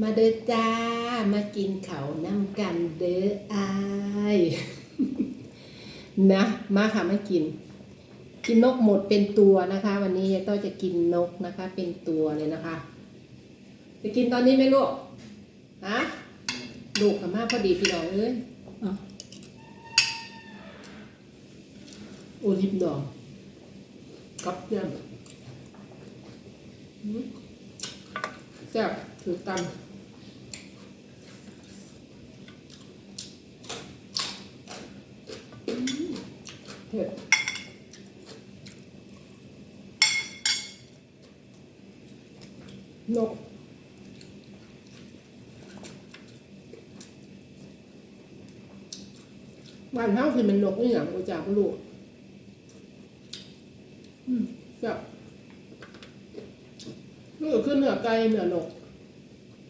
มาเด้อจ้า มากินเขาน้ำกันเด้ออายนะ มาค่ะมากิน กินนกหมดเป็นตัวนะคะ วันนี้ยายต้อจะกินนกนะคะ เป็นตัวเลยนะคะ จะกินตอนนี้ไหมลูกฮะลูกกับมาพอดีพี่น้องเอ้ยโอลิฟดองกับยำอืมแซ่บถือตัน เผ็ดนกบ้านเฮาคือมันนกนี่หยังกูจากลูกอืมแบบนี่คือเนื้อไก่เนื้อนก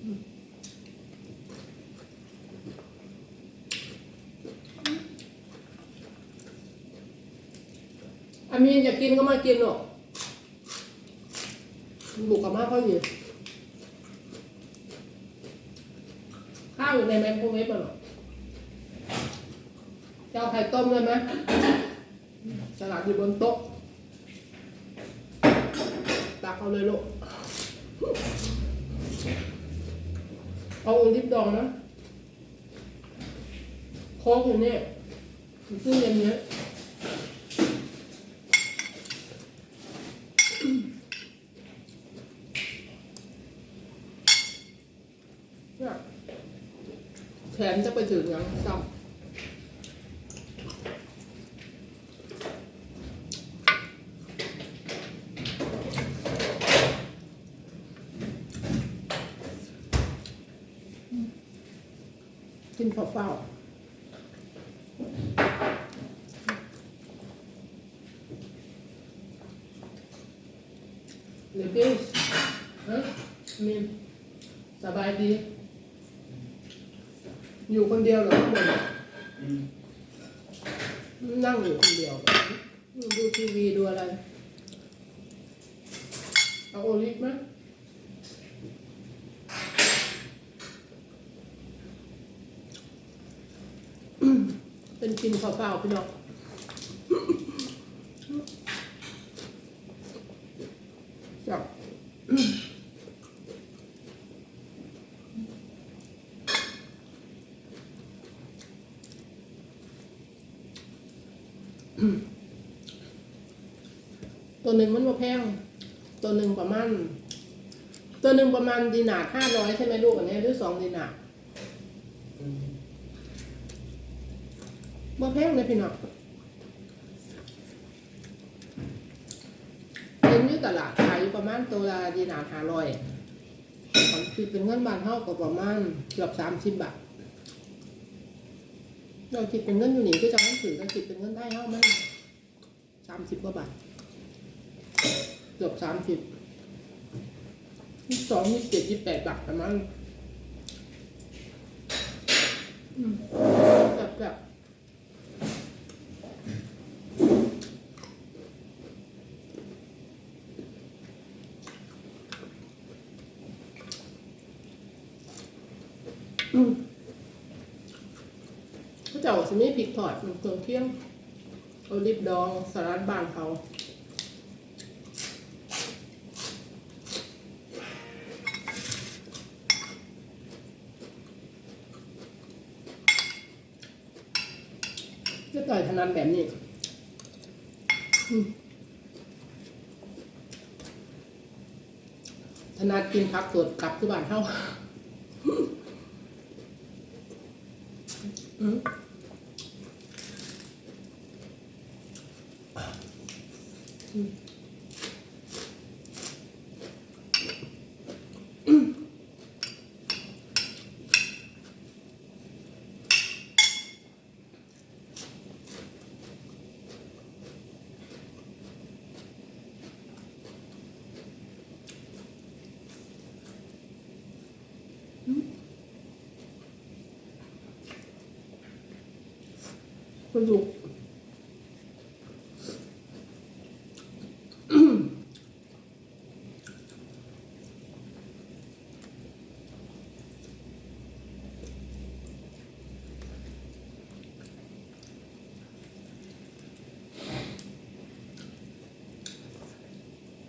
อืมอา มีนอยากกินก็มากินหรอกบุกกับมาเขาอยู่ข้าวอยู่ในไมโครเวฟอะหรอจะเอาไข่ต้มเลยไหมสลัดอยู่บนโต๊ะตักเอาเลยลูกเอาอุลิฟดองนะโค้กอยู่เนี่ยซึ่งเย็นเนี้ย นจะไปถึงยังซ้ำ กินเปล่าๆหรือกินฮะมินสบายดี อยู่คนเดียวเหรอข้างบนอะนั่งอยู่คนเดียวเหรอดูทีวีดูอะไร เอาโอลิฟไหมเป็นกินเปล่าๆพี่น้องจับ ตัวหนึ่งมันมาแพงตัวหนึ่งประมาณตัวหนึ่งประมาณดีนาร์ห้าร้อยใช่ไหมลูกอันนี้หรือสองดีนาร์บ่แพงเลยพี่น้องเป็นอยู่ตลาดขายอยู่ประมาณตัวละดีนาร์ห้าร้อยคือเป็นเงินบาทเท่ากับประมาณเกือบสามสิบบาท เราคิดเป็นเงินอยู่นี่ก็จะต้องถือเราคิดเป็นเงินไทยเท่ามันสามสิบกว่าบาทเกือบสามสิบยี่สองยี่เจ็ดยี่แปดบาทประมาณแบบแบบอืม จ้าสิมีพริกทอดมันเครื่องเคียงโอลิฟดองสลัดบานเขาจะต่อยถนัดแบบนี้อืมถนัดกินผักสดกลับที่บ้านเท่าอืม อืม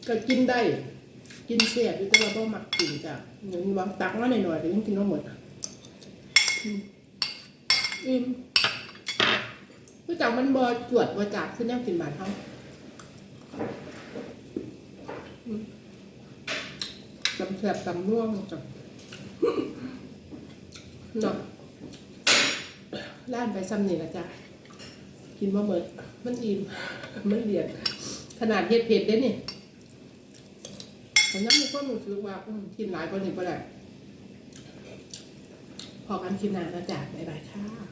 ก็กินได้ กินเสียบอยู่แต่ว่าบ่มักกินจ้ะเงินวางตักมาหน่อยๆแต่ยังกินบ่หมดอืมอิ่มก็จากมันบ่จวดบ่จากขึ้นแนวกินบาดเฮาอืมตำแสบตำร่วงจ้ะเนาะล้านไปซ้ำนี่ละจ้ะกินบ่หมดมันอิ่มมันเลียนขนาดเฮ็ดเผ็ดเด้นี่ ผมยังมีความรู้สึกว่าอืมกินหลายกว่านี้ก็ได้พอกันกินนานแล้วจ้ะบ๊ายบายค่ะ